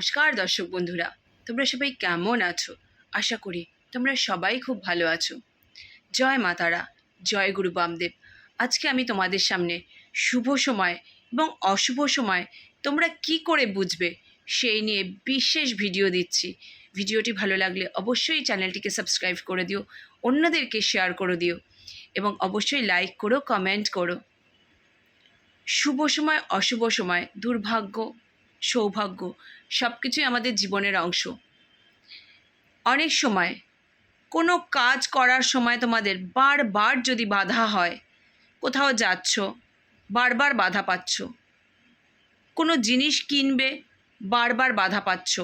নমস্কার দর্শক বন্ধুরা, তোমরা সবাই কেমন আছো? আশা করি তোমরা সবাই খুব ভালো আছো। জয় মাতারা জয় গুরু বামদেব। আজকে আমি তোমাদের সামনে শুভ সময় এবং অশুভ সময় তোমরা কি করে বুঝবে সেই নিয়ে বিশেষ ভিডিও দিচ্ছি। ভিডিওটি ভালো লাগলে অবশ্যই চ্যানেলটিকে সাবস্ক্রাইব করে দিও, অন্যদেরকে শেয়ার করে দিও এবং অবশ্যই লাইক করো, কমেন্ট করো। শুভ সময়, অশুভ সময়, দুর্ভাগ্য সৌভাগ্য সব কিছুই আমাদের জীবনের অংশ। অনেক সময়, কোনো কাজ করার সময় তোমাদের বারবার যদি বাধা হয়, কোথাও যাচ্ছ, বারবার বাধা পাচ্ছ। কোনো জিনিস কিনবে, বারবার বাধা পাচ্ছ।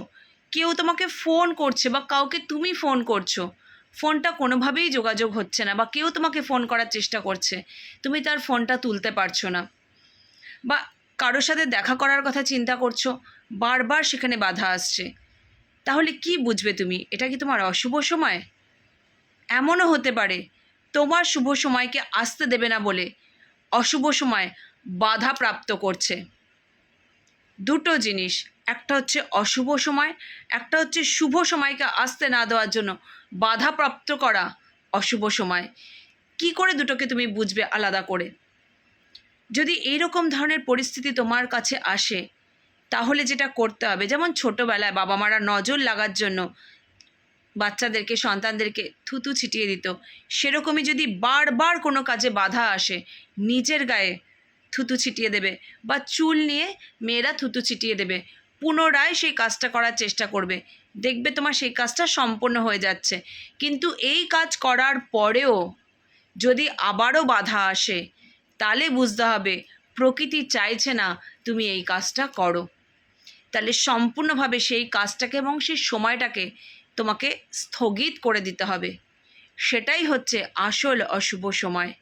কেউ তোমাকে ফোন করছে বা কাউকে তুমি ফোন করছ, ফোনটা কোনোভাবেই যোগাযোগ হচ্ছে না বা কেউ তোমাকে ফোন করার চেষ্টা করছে, তুমি তার ফোনটা তুলতে পারছ না। বা কারোর সাথে দেখা করার কথা চিন্তা করছ? বারবার সেখানে বাধা আসছে। তাহলে কি বুঝবে তুমি? এটা কি তোমার অশুভ সময়? এমনও হতে পারে, তোমার শুভ সময়কে আসতে দেবে না বলে অশুভ সময় বাধা প্রাপ্ত করছে। দুটো জিনিস, একটা হচ্ছে অশুভ সময়, একটা হচ্ছে শুভ সময়কে আসতে না দেওয়ার জন্য বাধা প্রাপ্ত করা অশুভ সময়। কি করে দুটোকে তুমি বুঝবে আলাদা করে? যদি এইরকম ধরনের পরিস্থিতি তোমার কাছে আসে, তাহলে যেটা করতে হবে, যেমন ছোটোবেলায় বাবা মারা নজর লাগার জন্য বাচ্চাদেরকে, সন্তানদেরকে থুতু ছিটিয়ে দিত, সেরকমই যদি বারবার কোনো কাজে বাধা আসে, নিজের গায়ে থুতু ছিটিয়ে দেবে বা চুল নিয়ে মেয়েরা থুতু ছিটিয়ে দেবে, পুনরায় সেই কাজটা করার চেষ্টা করবে, দেখবে তোমার সেই কাজটা সম্পূর্ণ হয়ে যাচ্ছে। কিন্তু এই কাজ করার পরেও যদি আবারও বাধা আসে তাহলে বুঝতে হবে, প্রকৃতি চাইছে না তুমি এই কাজটা করো। তাহলে সম্পূর্ণভাবে সেই কাজটাকে এবং সেই সময়টাকে তোমাকে স্থগিত করে দিতে হবে। সেটাই হচ্ছে আসল অশুভ সময়।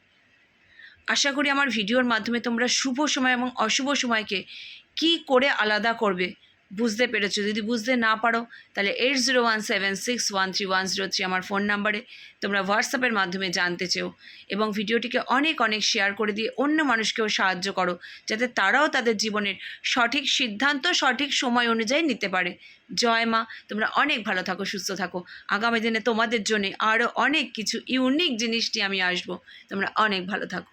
আশা করি আমার ভিডিওর মাধ্যমে তোমরা শুভ সময় এবং অশুভ সময়কে কি করে আলাদা করবে বুঝতে পেরেছ। যদি বুঝতে না পারো, তাহলে eight zero one seven six one three one zero three আমার ফোন নাম্বারে তোমরা হোয়াটসঅ্যাপের মাধ্যমে জানতে চেও এবং ভিডিওটিকে অনেক অনেক শেয়ার করে দিয়ে অন্য মানুষকেও সাহায্য করো, যাতে তারাও তাদের জীবনের সঠিক সিদ্ধান্ত, সঠিক সময় অনুযায়ী নিতে পারে। জয় মা, তোমরা অনেক ভালো থাকো, সুস্থ থাকো। আগামী দিনে তোমাদের জন্য আরও অনেক কিছু ইউনিক জিনিসটি আমি আসব। তোমরা অনেক ভালো থাকো।